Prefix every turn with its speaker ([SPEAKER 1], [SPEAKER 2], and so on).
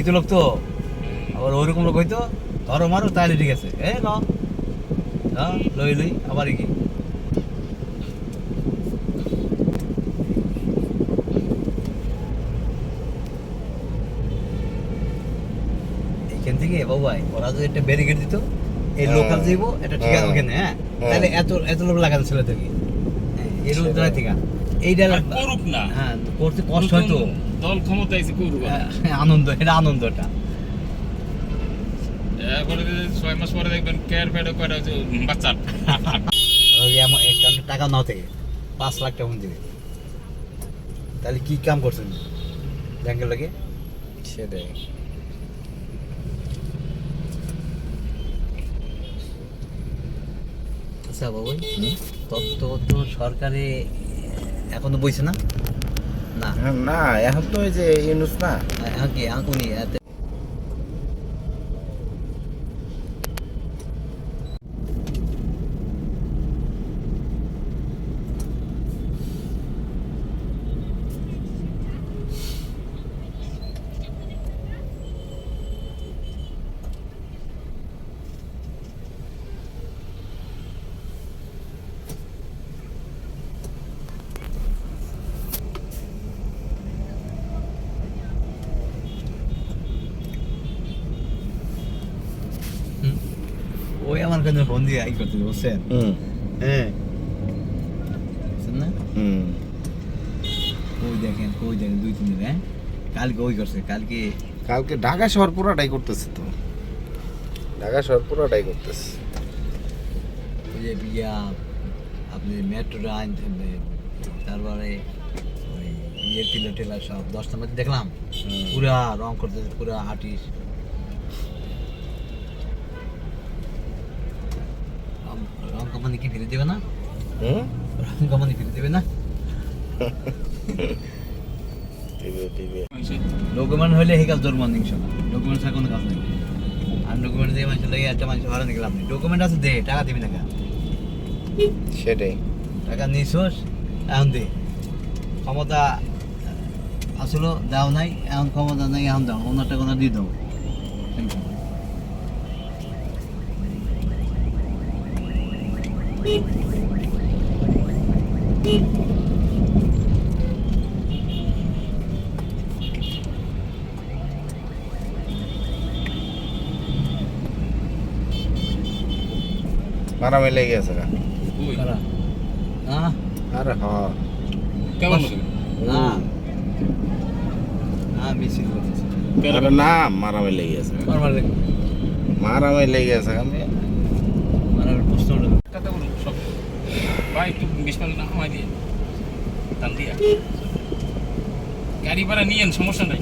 [SPEAKER 1] কিছু লোক তো আবার ওইরকম লোক হইতো ধরো মারো তাহলে ঠিক আছে এ ন হ্যাঁ লই লই আবার কি এখান থেকে বাবু ওরা যদি একটা ব্যারিকেড দিত এই
[SPEAKER 2] হ্যাঁ।
[SPEAKER 1] লোকাল যাইবো এটা ঠিক আছে
[SPEAKER 2] হ্যাঁ।
[SPEAKER 1] ওখানে হ্যাঁ
[SPEAKER 2] হ্যাঁ।
[SPEAKER 1] তাহলে এত এত লোক লাগানো ছিল থেকে হ্যাঁ এই
[SPEAKER 2] সেটাই।
[SPEAKER 1] থেকে এইটা
[SPEAKER 3] করুক না।
[SPEAKER 1] হ্যাঁ করতে কষ্ট হয়তো
[SPEAKER 3] নতুন দল ক্ষমতা এসে করুক
[SPEAKER 1] হ্যাঁ, আনন্দ এটা আনন্দটা।
[SPEAKER 3] এরপরে ছয় মাস পরে দেখবেন কেয়ার প্যাডে কয়টা বাচ্চা
[SPEAKER 1] ওই এমন একটা টাকা নাও থেকে পাঁচ লাখ টাকা দেবে তাহলে কি কাম করছেন? ব্যাংকের লাগে?
[SPEAKER 2] সেটাই।
[SPEAKER 1] আচ্ছা বাবু তত্ত্ব সরকারে এখনও বইছে না? না।
[SPEAKER 2] না এখন তো ওই যে ইউনুস না।
[SPEAKER 1] এখন কি এখন উনি এতে ওই আমার কাছে ফোন দিয়ে আই করতে বুঝছেন
[SPEAKER 2] হুম
[SPEAKER 1] হ্যাঁ বুঝছেন না
[SPEAKER 2] হুম
[SPEAKER 1] কই দেখেন কই দেখেন দুই তিন দিন হ্যাঁ কালকে ওই করছে কালকে
[SPEAKER 2] কালকে ঢাকা শহর পুরোটাই করতেছে তো ঢাকা শহর পুরোটাই করতেছে
[SPEAKER 1] ওই যে ইয়া আপনি হবে তারপরে ওই ইয়ে টিলা টিলা সব দশটার মধ্যে দেখলাম পুরা রং করতেছে পুরা আর্টিস্ট কোম্পানি কি ফিরে দেবে না।
[SPEAKER 2] হুম?
[SPEAKER 1] রং কোম্পানি ফিরে দেবে না।
[SPEAKER 2] TV TV.
[SPEAKER 1] ডকুমেন্ট হইলে সেই কাজ জরমান ডকুমেন্ট ছাড়া কোনো কাজ নেই। আর ডকুমেন্ট দিয়ে মানুষ লাগে একটা মানুষ ভাড়া ডকুমেন্ট আছে দে টাকা দিবি না
[SPEAKER 2] সেটাই।
[SPEAKER 1] টাকা নিছোস এখন দে। ক্ষমতা আসলো দাও নাই এখন ক্ষমতা নাই এখন দাও। ওনার টাকা ওনার দিয়ে দাও।
[SPEAKER 2] মারামারি লেগে গেছে গা। আরে হ।
[SPEAKER 3] কেমন
[SPEAKER 1] না।
[SPEAKER 2] না মারামারি লেগে গেছে মারামারি লেগে গেছে
[SPEAKER 3] ভাই একটু বিশ মিনিট না আমায় দিয়ে টান দিয়া। গাড়ি ভাড়া নিয়েন সমস্যা নাই।